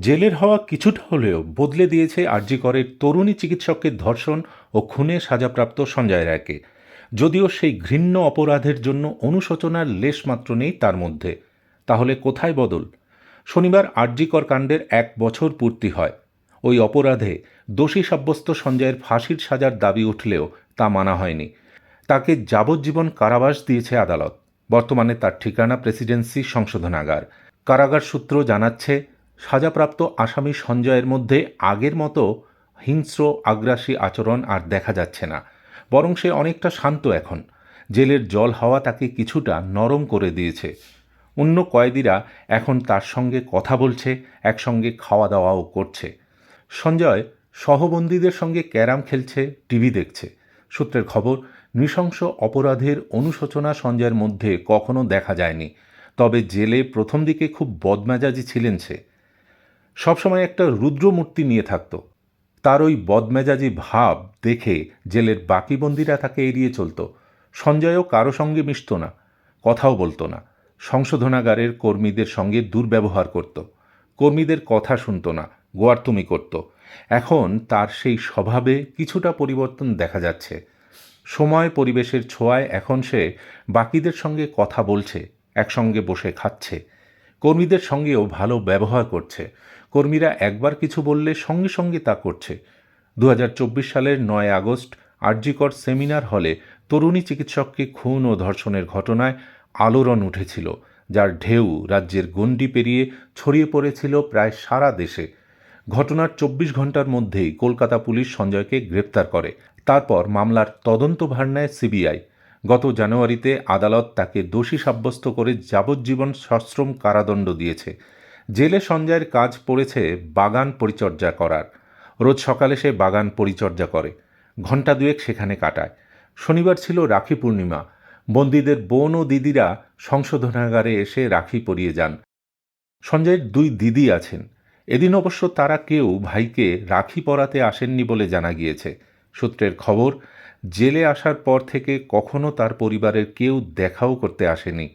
জেলের হওয়া কিছুটা হলেও বদলে দিয়েছে আরজিকরের তরুণী চিকিৎসককে ধর্ষণ ও খুনে সাজাপ্রাপ্ত সঞ্জয় রায়কে। যদিও সেই ঘৃণ্য অপরাধের জন্য অনুশোচনার লেশমাত্র নেই তার মধ্যে। তাহলে কোথায় বদল? শনিবার আরজিকর কাণ্ডের এক বছর পূর্তি হয়। ওই অপরাধে দোষী সাব্যস্ত সঞ্জয়ের ফাঁসির সাজার দাবি উঠলেও তা মানা হয়নি। তাকে যাবজ্জীবন কারাবাস দিয়েছে আদালত। বর্তমানে তার ঠিকানা প্রেসিডেন্সি সংশোধনাগার। কারাগার সূত্র জানাচ্ছে সাজাপ্রাপ্ত আসামি সঞ্জয়ের মধ্যে আগের মতো হিংস্র, আগ্রাসী আচরণ আর দেখা যাচ্ছে না। বরং সে অনেকটা শান্ত এখন। জেলের জল হাওয়া তাকে কিছুটা নরম করে দিয়েছে। অন্য কয়েদিরা এখন তার সঙ্গে কথা বলছে, একসঙ্গে খাওয়া দাওয়াও করছে। সঞ্জয় সহবন্দীদের সঙ্গে ক্যারাম খেলছে, টিভি দেখছে। সূত্রের খবর, নৃশংস অপরাধের অনুশোচনা সঞ্জয়ের মধ্যে কখনো দেখা যায়নি। তবে জেলে প্রথম দিকে খুব বদমেজাজি ছিলেন সে। সবসময় একটা রুদ্রমূর্তি নিয়ে থাকত। তার ওই বদমেজাজি ভাব দেখে জেলের বাকি বন্দীরা তাকে এড়িয়ে চলত। সঞ্জয়ও কারও সঙ্গে মিশত না, কথাও বলতো না। সংশোধনাগারের কর্মীদের সঙ্গে দুর্ব্যবহার করত। কর্মীদের কথা শুনত না, গোয়ার্তুমি করত। এখন তার সেই স্বভাবে কিছুটা পরিবর্তন দেখা যাচ্ছে। সময় পরিবেশের ছোঁয়ায় এখন সে বাকিদের সঙ্গে কথা বলছে, একসঙ্গে বসে খাচ্ছে। কর্মীদের সঙ্গেও ভালো ব্যবহার করছে। কর্মীরা একবার কিছু বললে সঙ্গে সঙ্গে তা করছে। দু হাজার চব্বিশ সালের নয় আগস্ট আরজিকর সেমিনার হলে তরুণী চিকিৎসককে খুন ও ধর্ষণের ঘটনায় আলোড়ন উঠেছিল, যার ঢেউ রাজ্যের গণ্ডি পেরিয়ে ছড়িয়ে পড়েছিল প্রায় সারা দেশে। ঘটনার চব্বিশ ঘণ্টার মধ্যেই কলকাতা পুলিশ সঞ্জয়কে গ্রেপ্তার করে। তারপর মামলার তদন্তভার নেয় সিবিআই। গত জানুয়ারিতে আদালত তাকে দোষী সাব্যস্ত করে যাবজ্জীবন সশ্রম কারাদণ্ড দিয়েছে। জেলে সঞ্জয়ের কাজ পড়েছে বাগান পরিচর্যা করার। রোজ সকালে সে বাগান পরিচর্যা করে। ঘণ্টা দুয়েক সেখানে কাটায়। শনিবার ছিল রাখি পূর্ণিমা। বন্দীদের বোন ও দিদিরা সংশোধনাগারে এসে রাখি পরিয়ে যান। সঞ্জয়ের দুই দিদি আছেন। এদিন অবশ্য তারা কেউ ভাইকে রাখি পরাতে আসেননি বলে জানা গিয়েছে। সূত্রের খবর জেলে আসার পর থেকে কখনো তার পরিবারের কেউ দেখাও করতে আসেনি।